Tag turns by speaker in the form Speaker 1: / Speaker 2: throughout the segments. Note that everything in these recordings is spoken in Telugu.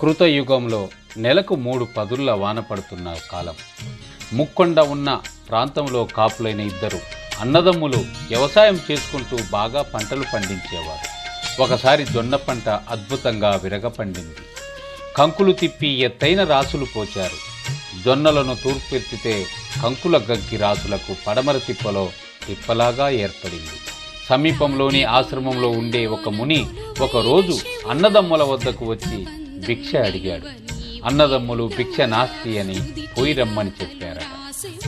Speaker 1: కృతయుగంలో నెలకు మూడు పదుల వాన పడుతున్న కాలం. ముక్కొండ ఉన్న ప్రాంతంలో కాపులైన ఇద్దరు అన్నదమ్ములు వ్యవసాయం చేసుకుంటూ బాగా పంటలు పండించేవారు. ఒకసారి జొన్న పంట అద్భుతంగా విరగపండింది కంకులు తిప్పి ఎత్తైన రాసులు పోచారు. జొన్నలను తూర్పెత్తితే కంకుల గగ్గి రాసులకు పడమర తిప్పలో తిప్పలాగా ఏర్పడింది. సమీపంలోని ఆశ్రమంలో ఉండే ఒక ముని ఒకరోజు అన్నదమ్ముల వద్దకు వచ్చి భిక్ష అడిగాడు. అన్నదమ్ములు భిక్ష నాస్తి అని పోయి రమ్మని చెప్పారట.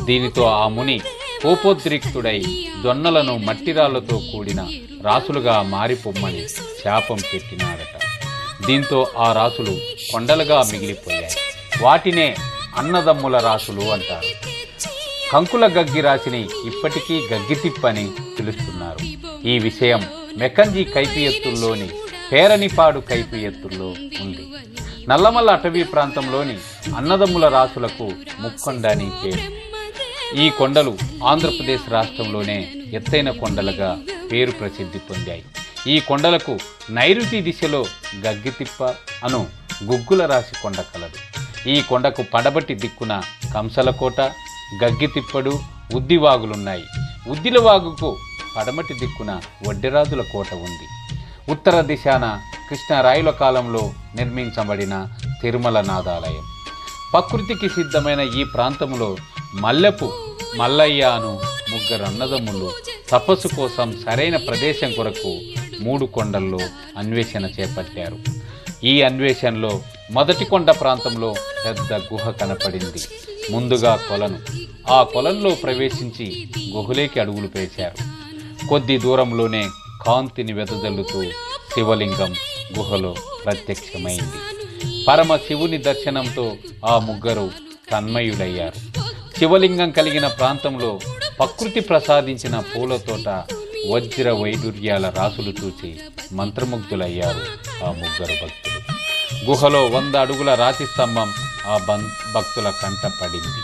Speaker 1: దీనితో ఆ ముని కోపోద్రిక్తుడై జొన్నలను మట్టిరాళ్ళతో కూడిన రాసులుగా మారిపోమ్మని శాపం పెట్టినారట దీంతో ఆ రాసులు కొండలుగా మిగిలిపోయాయి. వాటినే అన్నదమ్ముల రాసులు అంటారు. కంకుల గగ్గి రాశిని ఇప్పటికీ గగ్గితిప్పని పిలుస్తున్నారు. ఈ విషయం మెకంజీ కైపియత్తుల్లోని పేరనిపాడు కైపియత్తుల్లో ఉంది. నల్లమల్ల అటవీ ప్రాంతంలోని అన్నదమ్ముల రాసులకు ముక్కొండ అని పేరు. ఈ కొండలు ఆంధ్రప్రదేశ్ రాష్ట్రంలోనే ఎత్తైన కొండలుగా పేరు ప్రసిద్ధి పొందాయి. ఈ కొండలకు నైరుతి దిశలో గగ్గితిప్ప అను గుగ్గుల రాశి కొండ కలదు. ఈ కొండకు పడబట్టి దిక్కున కంసలకోట గగ్గితిప్పడు ఉద్దివాగులున్నాయి. ఉద్దిలవాగుకు పడమటి దిక్కున వడ్డిరాజుల కోట ఉంది. ఉత్తర దిశాన కృష్ణరాయుల కాలంలో నిర్మించబడిన తిరుమల నాదాలయం. ప్రకృతికి సిద్ధమైన ఈ ప్రాంతంలో మల్లెపు మల్లయ్య అను ముగ్గురు అన్నదమ్ములు తపస్సు కోసం సరైన ప్రదేశం కొరకు మూడు కొండల్లో అన్వేషణ చేపట్టారు. ఈ అన్వేషణలో మొదటి కొండ ప్రాంతంలో పెద్ద గుహ కనపడింది. ముందుగా కొలను. ఆ కొలంలో ప్రవేశించి గుహలేకి అడుగులు వేశారు కొద్ది దూరంలోనే కాంతిని వెదజల్లుతూ శివలింగం గుహలో ప్రత్యక్షమైంది. పరమ శివుని దర్శనంతో ఆ ముగ్గురు తన్మయుడయ్యారు శివలింగం కలిగిన ప్రాంతంలో ప్రకృతి ప్రసాదించిన పూల తోట వజ్ర వైడూర్యాల రాసులు చూసి మంత్రముగ్ధులయ్యారు ఆ ముగ్గురు భక్తులు. గుహలో వంద అడుగుల రాతి స్తంభం ఆ బం భక్తుల కంట పడింది.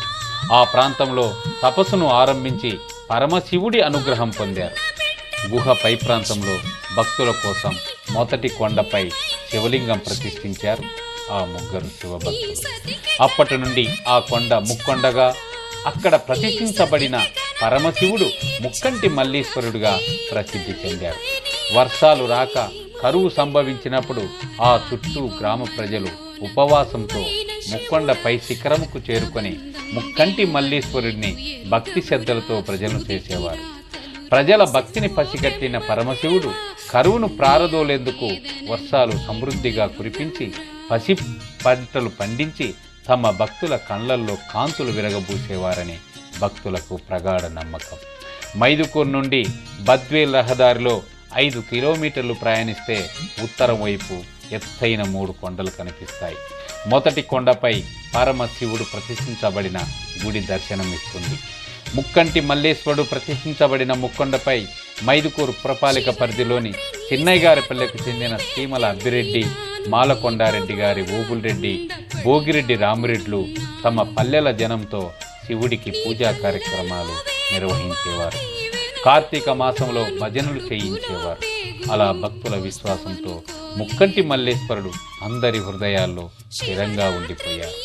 Speaker 1: ఆ ప్రాంతంలో తపస్సును ఆరంభించి పరమశివుడి అనుగ్రహం పొందారు. గుహ పై ప్రాంతంలో భక్తుల కోసం మొదటి కొండపై శివలింగం ప్రతిష్ఠించారు ఆ ముగ్గురు శివభక్తులు. అప్పటి నుండి ఆ కొండ ముక్కొండగా అక్కడ ప్రతిష్ఠించబడిన పరమశివుడు ముక్కంటి మల్లీశ్వరుడుగా ప్రసిద్ధి చెందారు. వర్షాలు రాక కరువు సంభవించినప్పుడు ఆ చుట్టూ గ్రామ ప్రజలు ఉపవాసంతో ముక్కొండపై శిఖరముకు చేరుకొని ముక్కంటి మల్లీశ్వరుడిని భక్తి శ్రద్ధలతో ప్రజలను చేసేవారు. ప్రజల భక్తిని పసిగట్టిన పరమశివుడు కరువును ప్రారదోలేందుకు వర్షాలు సమృద్ధిగా కురిపించి పసి పంటలు పండించి తమ భక్తుల కళ్ళల్లో కాంతులు విరగబూసేవారని భక్తులకు ప్రగాఢ నమ్మకం. మైదుకూరు నుండి బద్వేల్ రహదారిలో ఐదు కిలోమీటర్లు ప్రయాణిస్తే ఉత్తరం వైపు ఎత్తైన మూడు కొండలు కనిపిస్తాయి. మొదటి కొండపై పరమశివుడు ప్రతిష్ఠించబడిన గుడి దర్శనమిస్తుంది. ముక్కంటి మల్లేశ్వరుడు ప్రతిష్ఠించబడిన ముక్కొండపై మైదుకూరు పురపాలిక పరిధిలోని చిన్నయ్యగారిపల్లెకు చెందిన సీమల అబ్బిరెడ్డి మాలకొండారెడ్డి గారి ఊబుల్రెడ్డి భోగిరెడ్డి రామిరెడ్లు తమ పల్లెల జనంతో శివుడికి పూజా కార్యక్రమాలు నిర్వహించేవారు. కార్తీక మాసంలో భజనలు చేయించేవారు. అలా భక్తుల విశ్వాసంతో ముక్కంటి మల్లేశ్వరుడు అందరి హృదయాల్లో స్థిరంగా ఉండిపోయారు.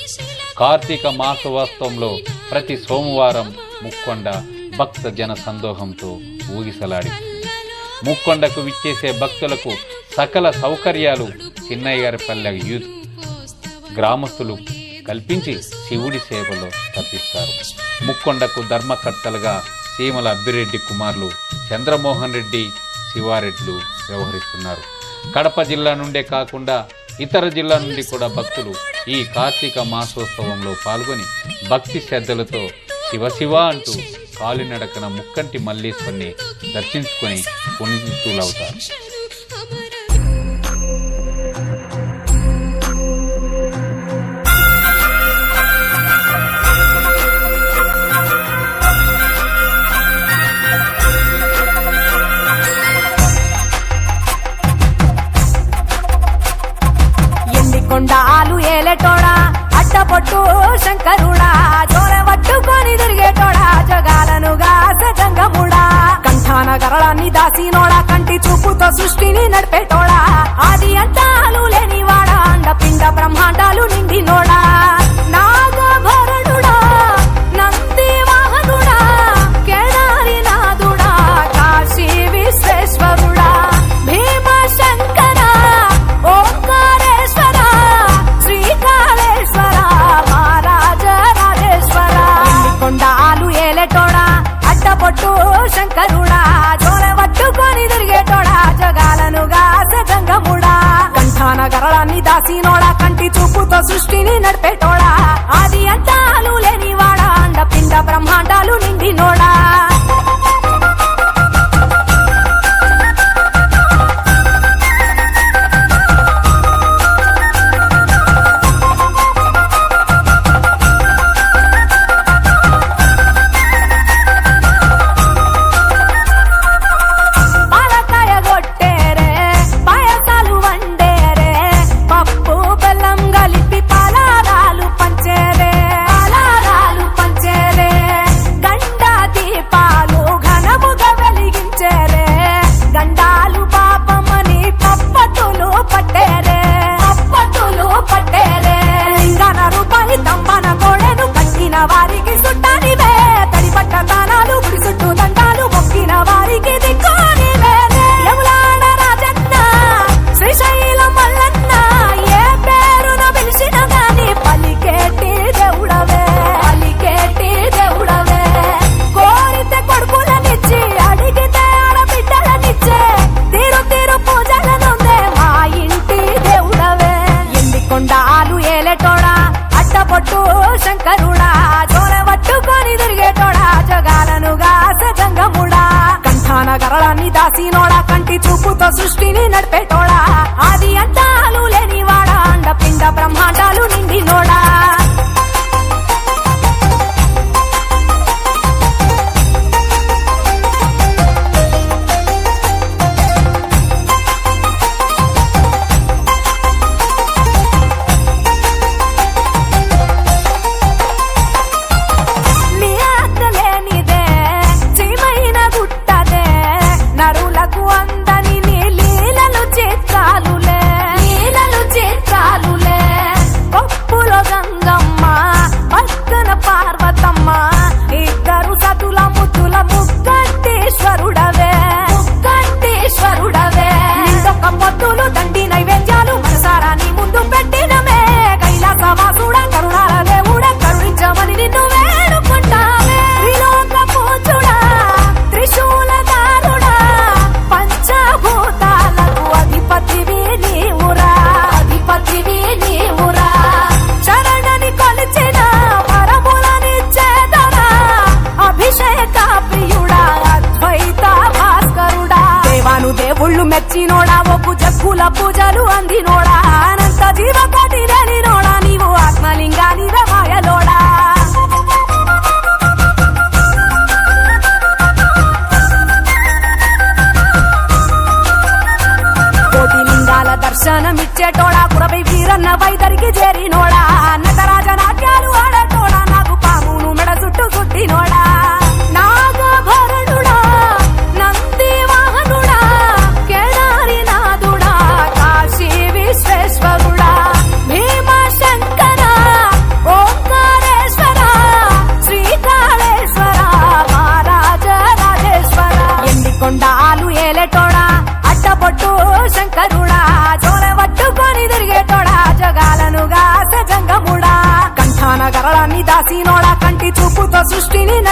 Speaker 1: కార్తీక మాసవాస్తవంలో ప్రతి సోమవారం ముక్కొండ భక్త జన సందోహంతో ఊగిసలాడి. ముక్కొండకు విచ్చేసే భక్తులకు సకల సౌకర్యాలు చిన్నయ్య గారి పల్లె యూత్. గ్రామస్తులు కల్పించి శివుడి సేవలో తప్పిస్తారు. ముక్కొండకు ధర్మకర్తలుగా సీమల అబ్బిరెడ్డి కుమారులు చంద్రమోహన్ రెడ్డి శివారెడ్లు వ్యవహరిస్తున్నారు. కడప జిల్లా నుండే కాకుండా ఇతర జిల్లా నుండి కూడా భక్తులు ఈ కార్తీక మాసోత్సవంలో పాల్గొని భక్తి శ్రద్ధలతో శివశివ అంటూ కాలినడకన ముక్కంటి మల్లేశ్వరిని దర్శించుకొని పునీతులవుతారు.
Speaker 2: सृष्टि ने नड़पेटोड़ा రాసినోడా కంటి చూపుతో సృష్టిని నడిపేట రాసినోడా కంటి చూపుతో సృష్టిని నడిపేటోడా? sostiene